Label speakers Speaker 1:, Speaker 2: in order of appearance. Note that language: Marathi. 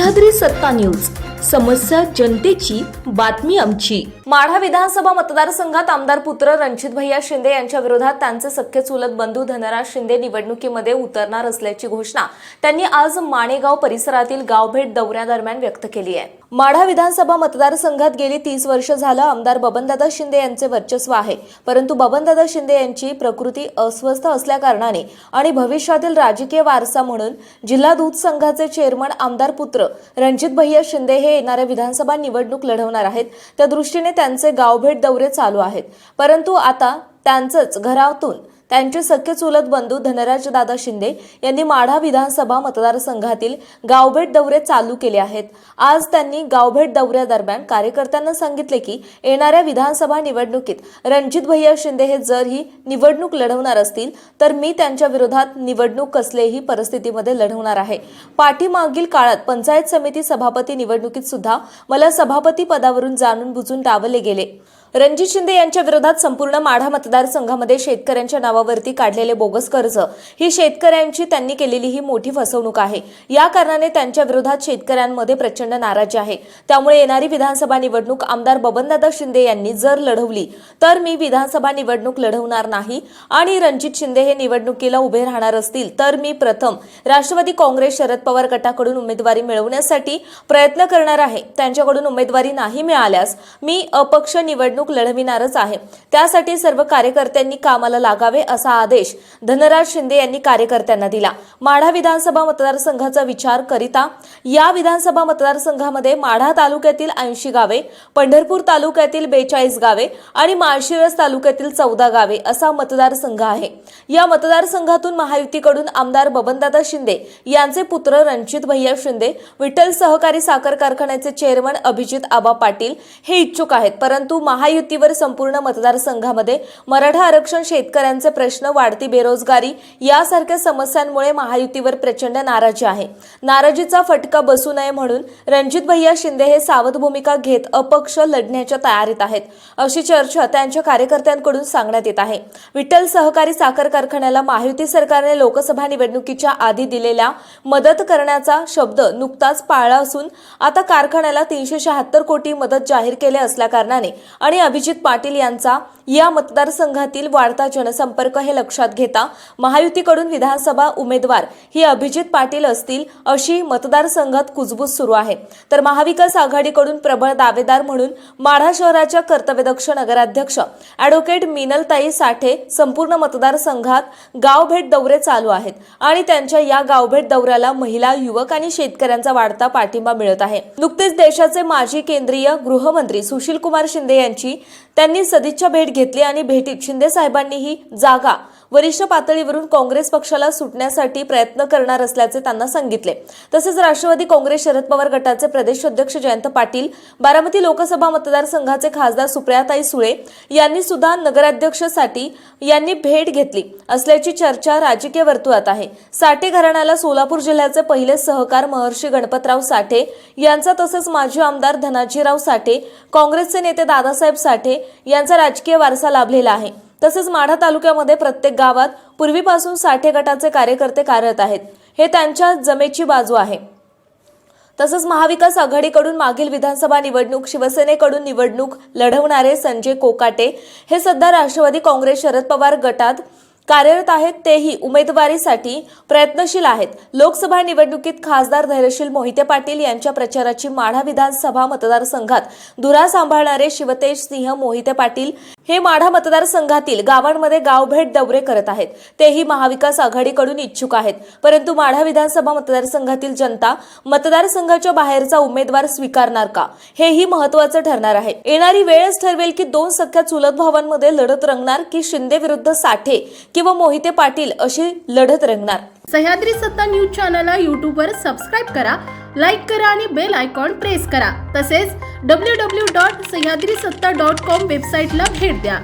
Speaker 1: सह्याद्री सत्ता न्यूज. समस्या जनतेची बातमी आमची.
Speaker 2: माढा विधानसभा मतदारसंघात आमदार पुत्र रणजित भैया शिंदे यांच्या विरोधात त्यांचे सख्खे चुलत बंधू धनराज शिंदे निवडणुकीमध्ये उतरणार असल्याची घोषणा त्यांनी आज माणेगाव परिसरातील गावभेट दौऱ्यादरम्यान व्यक्त केली आहे. माढा विधानसभा मतदारसंघात गेली तीस वर्ष झालं आमदार बबनदादा शिंदे यांचे वर्चस्व आहे. परंतु बबनदादा शिंदे यांची प्रकृती अस्वस्थ असल्याकारणाने आणि भविष्यातील राजकीय वारसा म्हणून जिल्हा दूध संघाचे चेअरमन आमदार पुत्र रणजित भैया शिंदे हे येणाऱ्या विधानसभा निवडणूक लढवणार आहेत. त्या दृष्टीने त्यांचे गावभेट दौरे चालू आहेत. परंतु आता त्यांचंच घरातून त्यांचे सख्य चुलत बंधू धनराज दादा शिंदे यांनी माढा विधानसभा मतदारसंघातील गावभेट दौरे चालू केले आहेत. आज त्यांनी गावभेट दौऱ्यादरम्यान कार्यकर्त्यांना सांगितले की येणाऱ्या विधानसभा निवडणुकीत रणजित भैया शिंदे हे जर ही निवडणूक लढवणार असतील तर मी त्यांच्या विरोधात निवडणूक कसलेही परिस्थितीमध्ये लढवणार आहे. पाठीमागील काळात पंचायत समिती सभापती निवडणुकीत सुद्धा मला सभापती पदावरून जाणून बुजून डावले गेले. रणजित शिंदे यांच्या विरोधात संपूर्ण माढा मतदारसंघामध्ये शेतकऱ्यांच्या नावावरती काढलेले बोगस कर्ज. ही शेतकऱ्यांची त्यांनी केलेली ही मोठी फसवणूक आहे. या कारणाने त्यांच्या विरोधात शेतकऱ्यांमध्ये प्रचंड नाराजी आहे. त्यामुळे येणारी विधानसभा निवडणूक आमदार बबनदादा शिंदे यांनी जर लढवली तर मी विधानसभा निवडणूक लढवणार नाही आणि रणजित शिंदे हे निवडणुकीला उभे राहणार असतील तर मी प्रथम राष्ट्रवादी काँग्रेस शरद पवार गटाकडून उमेदवारी मिळवण्यासाठी प्रयत्न करणार आहे. त्यांच्याकडून उमेदवारी नाही मिळाल्यास मी अपक्ष निवडणूक निवडणूक लढविणारच आहे. त्यासाठी सर्व कार्यकर्त्यांनी कामाला लागावे असा आदेश धनराज शिंदे यांनी कार्यकर्त्यांना दिला. माढा विधानसभा मतदारसंघाचा विचार करिता या विधानसभा मतदारसंघामध्ये माढा तालुक्यातील ऐंशी गावे पंढरपूर तालुक्यातील बेचाळीस गावे आणि माळशिरस तालुक्यातील चौदा गावे असा मतदारसंघ आहे. या मतदारसंघातून महायुतीकडून आमदार बबनदादा शिंदे यांचे पुत्र रणजित भैया शिंदे विठ्ठल सहकारी साखर कारखान्याचे चेअरमन अभिजित आबा पाटील हे इच्छुक आहेत. परंतु महा महायुतीवर संपूर्ण मतदारसंघामध्ये मराठा आरक्षण शेतकऱ्यांचे प्रश्न वाढती बेरोजगारी यासारख्या समस्यांमुळे महायुतीवर प्रचंड नाराजी आहे. नाराजीचा फटका बसू नये म्हणून रणजित भैया शिंदे हे सावध भूमिका घेत अपक्ष लढण्याच्या तयारीत आहेत. अशी चर्चा त्यांच्या कार्यकर्त्यांकडून सांगण्यात येत आहे. विठ्ठल सहकारी साखर कारखान्याला महायुती सरकारने लोकसभा निवडणुकीच्या आधी दिलेल्या मदत करण्याचा शब्द नुकताच पाळला असून आता कारखान्याला तीनशे शहात्तर कोटी मदत जाहीर केले असल्याकारणाने आणि अभिजित पाटील यांचा या मतदारसंघातील वाढता जनसंपर्क हे लक्षात घेता महायुतीकडून विधानसभा उमेदवार ही अभिजित पाटील असतील अशी मतदारसंघात कुजबूज सुरू आहे. तर महाविकास आघाडीकडून प्रबळ दावेदार म्हणून माढा शहराच्या कर्तव्यदक्ष नगराध्यक्ष अॅडव्होकेट मिनलताई साठे संपूर्ण मतदारसंघात गावभेट दौरे चालू आहेत आणि त्यांच्या या गावभेट दौऱ्याला महिला युवक आणि शेतकऱ्यांचा वाढता पाठिंबा मिळत आहे. नुकतेच देशाचे माजी केंद्रीय गृहमंत्री सुशील कुमार शिंदे यांची দিয়েছি त्यांनी सदिच्छा भेट घेतली आणि भेटीत शिंदे साहेबांनी ही जागा वरिष्ठ पातळीवरून काँग्रेस पक्षाला सुटण्यासाठी प्रयत्न करणार असल्याचे त्यांना सांगितले. तसेच राष्ट्रवादी काँग्रेस शरद पवार गटाचे प्रदेश अध्यक्ष जयंत पाटील बारामती लोकसभा मतदारसंघाचे खासदार सुप्रियाताई सुळे यांनी सुद्धा नगराध्यक्षसाठी यांनी भेट घेतली. असल्याची चर्चा राजकीय वर्तुळात आहे. साठे घराण्याला सोलापूर जिल्ह्याचे पहिले सहकार महर्षी गणपतराव साठे यांचा तसंच माजी आमदार धनाजीराव साठे काँग्रेसचे नेते दादासाहेब साठे यांचा राजकीय वारसा लाभलेला आहे. तसेच माढा तालुक्यामध्ये प्रत्येक गावात पूर्वीपासून साठे गटाचे कार्यकर्ते कार्यरत आहेत. हे त्यांच्या जमेची बाजू आहे. तसंच महाविकास आघाडीकडून मागील विधानसभा निवडणूक शिवसेनेकडून निवडणूक लढवणारे संजय कोकाटे हे सध्या राष्ट्रवादी काँग्रेस शरद पवार गटात कार्यरत आहेत तेही उमेदवारीसाठी प्रयत्नशील आहेत. लोकसभा निवडणुकीत खासदार धैर्यशील मोहिते पाटील यांच्या प्रचाराची माढा विधानसभा मतदारसंघात धुरा सांभाळणारे शिवतेज सिंह मोहिते पाटील हे माढा मतदारसंघातील गावांमध्ये गावभेट दौरे करत आहेत. तेही महाविकास आघाडीकडून इच्छुक आहेत. परंतु माढा विधानसभा मतदारसंघातील जनता मतदारसंघाच्या बाहेरचा उमेदवार स्वीकारणार का? हेही महत्वाचं ठरणार आहे. येणारी वेळच ठरवेल की दोन सख्या चुलत भावांमध्ये लढत रंगणार की शिंदे विरुद्ध साठे किंवा मोहिते पाटील अशी लढत रंगणार?
Speaker 3: सह्याद्री सत्ता न्यूज चॅनलला यूट्यूबवर सबस्क्राईब करा लाईक करा आणि बेल आयकॉन प्रेस करा. तसेच डब्ल्यू डब्ल्यू डॉट सह्याद्री सत्ता डॉट कॉम वेबसाईटला भेट द्या.